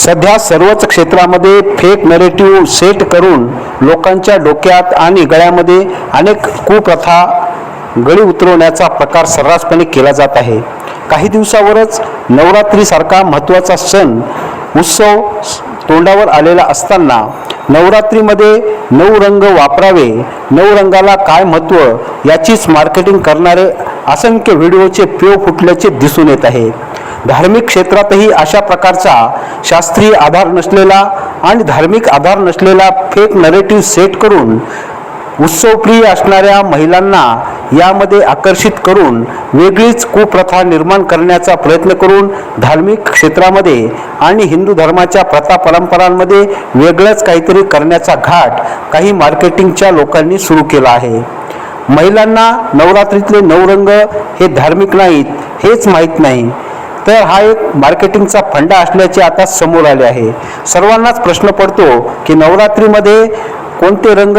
सध्या सर्वच क्षेत्रामध्ये फेक नरेटिव्ह सेट करून लोकांच्या डोक्यात आणि गळ्यामध्ये अनेक कुप्रथा गळी उतरवण्याचा प्रकार सर्रासपणे केला जात आहे. काही दिवसावरच नवरात्रीसारखा महत्त्वाचा सण उत्सव तोंडावर आलेला असताना नवरात्रीमध्ये नऊ रंग वापरावे नऊ रंगाला काय महत्त्व याचीच मार्केटिंग करणारे असंख्य व्हिडिओचे पेव फुटल्याचे दिसून येत आहे. धार्मिक क्षेत्रातही अशा प्रकारचा शास्त्रीय आधार नसलेला आणि धार्मिक आधार नसलेला फेक नरेटिव्ह सेट करून उत्सवप्रिय असणाऱ्या महिलांना यामध्ये आकर्षित करून वेगळीच कुप्रथा निर्माण करण्याचा प्रयत्न करून धार्मिक क्षेत्रामध्ये आणि हिंदू धर्माच्या प्रथा परंपरांमध्ये वेगळंच काहीतरी करण्याचा घाट काही मार्केटिंगच्या लोकांनी सुरू केला आहे. महिलांना नवरात्रीतले नऊ रंग हे धार्मिक नाहीत हेच माहीत नाही. तर हा एक मार्केटिंगचा फंडा असल्याचे आता समोर आले आहे. सर्वांनाच प्रश्न पडतो की नवरात्रीमध्ये कोणते रंग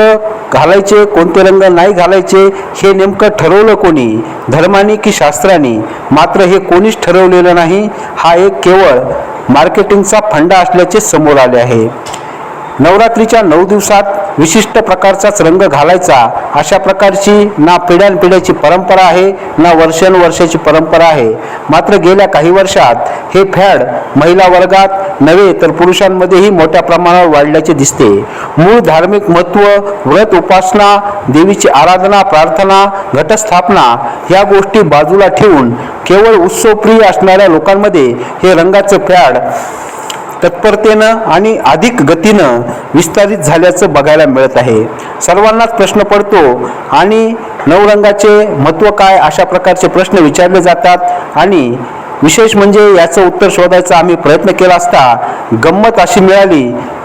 घालायचे कोणते रंग नाही घालायचे हे नेमकं ठरवलं कोणी? धर्माने की शास्त्राने? मात्र हे कोणीच ठरवलेलं नाही. हा एक केवळ मार्केटिंगचा फंडा असल्याचे समोर आले आहे. नवरात्रीच्या नऊ दिवसात विशिष्ट प्रकारचाच रंग घालायचा. अशा प्रकारची ना पिढ्यानपिढ्याची परंपरा आहे ना वर्षानुवर्षाची परंपरा आहे. मात्र गेल्या काही वर्षात हे फॅड महिला वर्गात नव्हे तर पुरुषांमध्येही मोठ्या प्रमाणावर वाढल्याचे दिसते. मूळ धार्मिक महत्त्व व्रत उपासना देवीची आराधना प्रार्थना घटस्थापना या गोष्टी बाजूला ठेवून केवळ उत्सवप्रिय असणाऱ्या लोकांमध्ये हे रंगाचं फॅड तत्परतेनं आणि अधिक गतीनं विस्तारित झाल्याचं बघायला मिळत आहे. सर्वांनाच प्रश्न पडतो आणि नवरंगाचे महत्त्व काय? अशा प्रकारचे प्रश्न विचारले जातात. आणि विशेष म्हणजे याचं उत्तर शोधायचा आम्ही प्रयत्न केला असता गंमत अशी मिळाली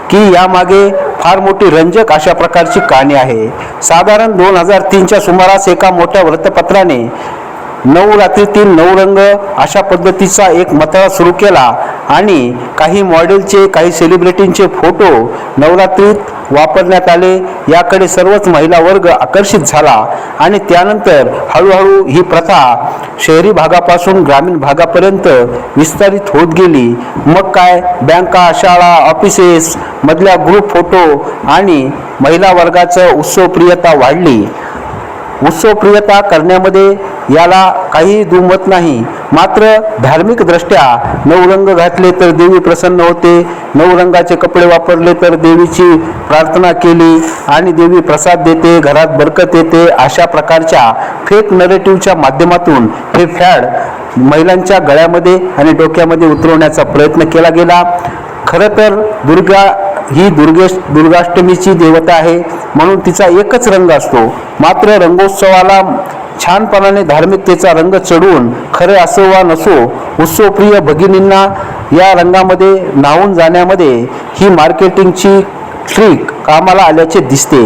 की यामागे फार मोठी रंजक अशा प्रकारची कहाणी आहे. साधारण दोन हजार तीनच्या सुमारास एका मोठ्या वृत्तपत्राने नऊ रात्रीतील नऊ रंग अशा पद्धतीचा एक मथळा सुरू केला. आणि काही मॉडेलचे काही सेलिब्रिटींचे फोटो नवरात्रीत वापरण्यात आले. याकडे सर्वच महिला वर्ग आकर्षित झाला. आणि त्यानंतर हळूहळू ही प्रथा शहरी भागापासून ग्रामीण भागापर्यंत विस्तारित होत गेली. मग काय? बँका शाळा ऑफिसेस मधल्या ग्रुप फोटो आणि महिला वर्गाचं उत्सवप्रियता वाढली. उत्सवप्रियता करण्यामध्ये याला काही दुमत नाही. मात्र धार्मिक दृष्ट्या नऊ रंग घातले तर देवी प्रसन्न होते. नऊ रंगाचे कपडे वापरले तर देवीची प्रार्थना केली आणि देवी प्रसाद देते घरात बरकत येते. अशा प्रकारच्या फेक नरेटिव्हच्या माध्यमातून हे फॅड महिलांच्या गळ्यामध्ये आणि डोक्यामध्ये उतरवण्याचा प्रयत्न केला गेला. खरं तर दुर्गा ही दुर्गेश दुर्गाष्टमीची देवता आहे. म्हणून तिचा एकच रंग असतो. मात्र रंगोत्सवाला छानपणाने धार्मिकतेचा रंग चढवून खरे असो वा नसो उत्सवप्रिय भगिनींना या रंगामध्ये न्हावून जाण्यामध्ये ही मार्केटिंगची ट्रिक कामाला आल्याचे दिसते.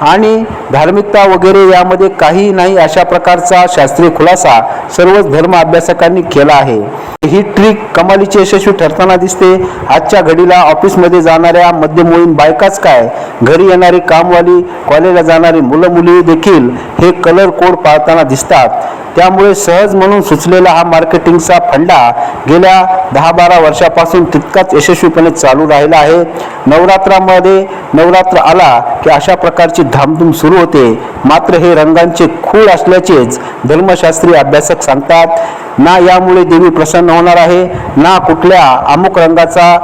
आणि धार्मिकता वगैरे यामध्ये काही नाही अशा प्रकारचा शास्त्रीय खुलासा सर्वच धर्म अभ्यासकांनी केला आहे. ही ट्रिक कमालीची यशस्वी ठरताना दिसते. आजच्या घडीला ऑफिसमध्ये जाणाऱ्या मध्यमवयीन बायकाच काय? घरी येणारी कामवाली कॉलेजला जाणारी मुलं मुली देखील हे कलर कोड पाळताना दिसतात. त्यामुळे सहज म्हणून सुचलेला हा मार्केटिंगचा फंडा गेल्या दहा बारा वर्षापासून तितकाच यशस्वीपणे चालू राहिला आहे. नवरात्रामध्ये नवरात्र आला की अशा प्रकारची धामधूम सुरू होते. मात्र हे रंगांचे खूळ असल्याचेच धर्मशास्त्रीय अभ्यासक सांगतात ना यामुळे देवी प्रसन्न होणार आहे ना कुठल्या अमुक रंगाचा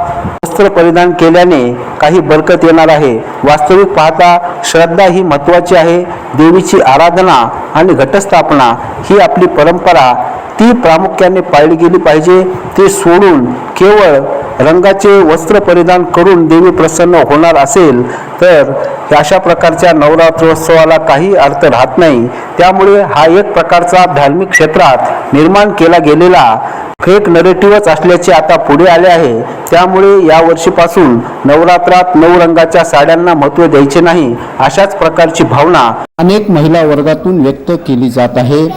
वस्त्र परिधान केल्याने काही बरकत येणार आहे. वास्तविक पाहता श्रद्धा ही महत्त्वाची आहे. देवीची आराधना आणि घटस्थापना ही आपली परंपरा ती प्रामुख्याने पाळली गेली पाहिजे. ते सोडून केवळ रंगाचे वस्त्र परिधान करून देवी प्रसन्न होणार असेल तर अशा प्रकारच्या नवरात्रोत्सवाला काही अर्थ राहत नाही. त्यामुळे हा एक प्रकारचा धार्मिक क्षेत्रात निर्माण केला गेलेला फेक नरेटिव्हच असल्याचे आता पुढे आले आहे. त्यामुळे या वर्षीपासून नवरात्रात नऊ रंगाच्या साड्यांना महत्त्व द्यायचे नाही अशाच प्रकारची भावना अनेक महिला वर्गातून व्यक्त केली जात आहे.